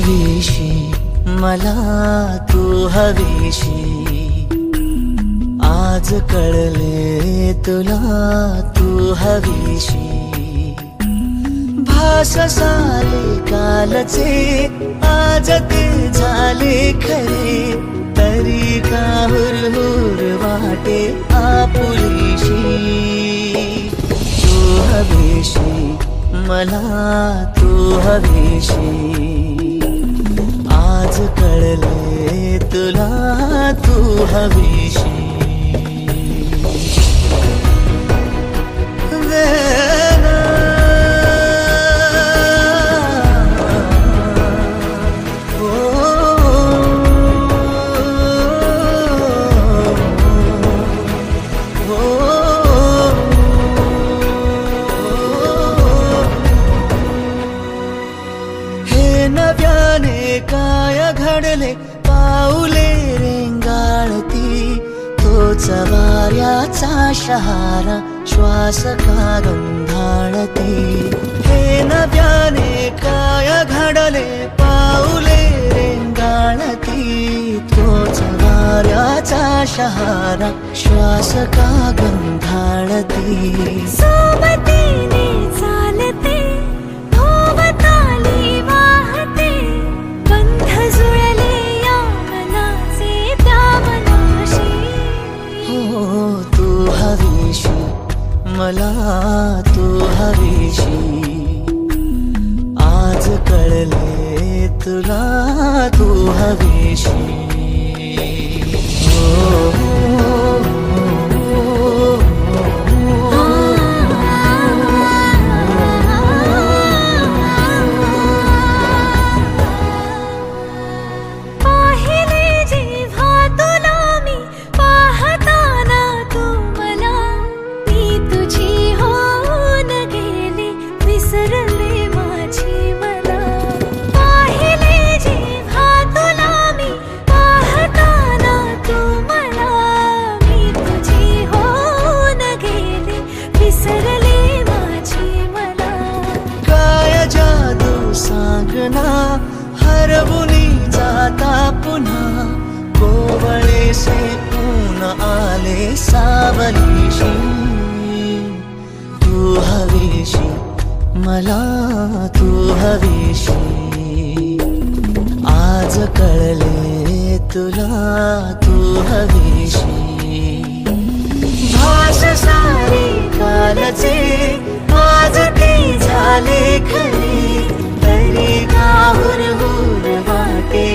हवीशी मला तू हवीशी. आज कळले तुला तू हवीशी. भास सारे कालचे आज ते झाले खरे. तरी का हुरहुर वाटे आपुलीशी तू हवीशी मला तू हवीशी. आज कळले तुला तू हवीशी. शहारा श्वास का गंधाळती हे नव्याने काय घडले पाऊले रेंगाळती. तोच वाऱ्याचा शहारा श्वास का गंधाळती सोबतीने मला तू हवीशी सावलीशी तू हवीशी मला तू हवीशी. आज कळले तुला तू हवीशी. भाष सारे कालचे आज ते झाले खरे. तरी का हुरहुर वाटे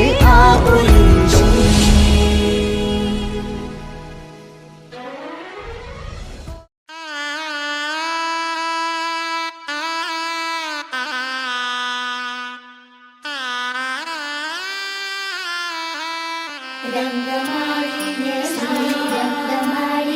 आपुलीशी सौभाग्याची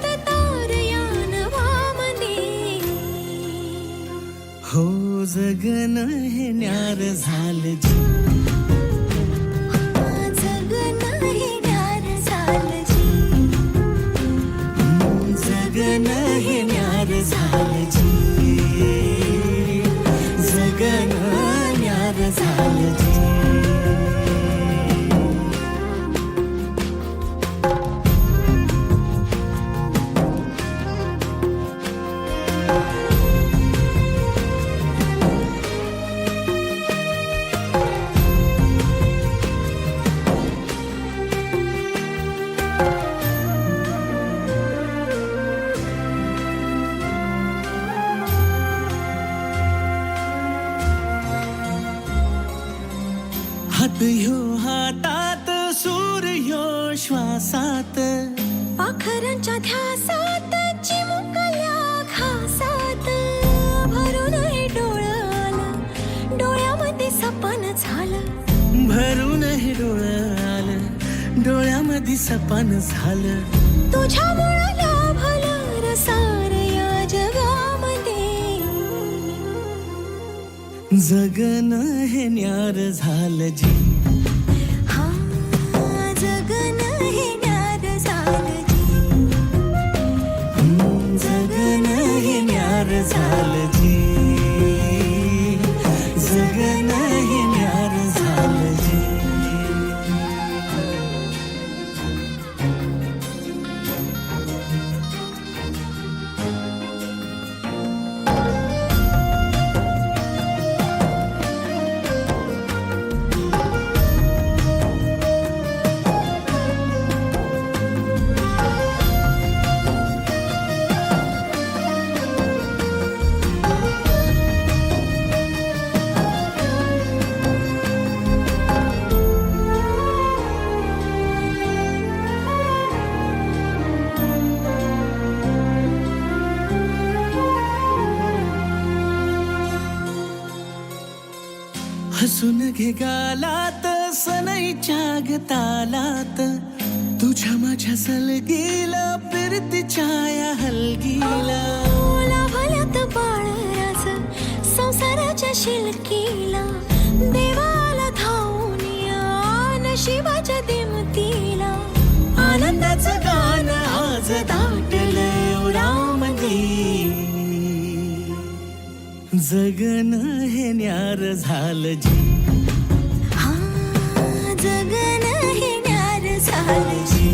जगन हे न्यार झालं जी. जगन हे न्यार झालं जी. जगन ह्यो हातात सूर्यो श्वासात. पाखरांच्या ध्यासात चिमुकल्या घासात. भरून हे डोळं डोळ्यामध्ये सपन झालं. भरून हे डोळं आलं डोळ्यामध्ये सपान झालं. तुझ्या जगन हे न्यार झालं जी. झालं हसून घे गालात सनईच्या गतालात तुझ्या माझ्या सलगीला फिरतीच्या छाया हलगीला. भलत बाळराज संसाराच्या शिलकीला. देवाला धावून या नशिबाच्या दिमतीला. आनंदाचं गाणं आज दाटलं उरामध्ये जगन हे न्यार झालं जी. हा जगन हे न्यार झालं जी.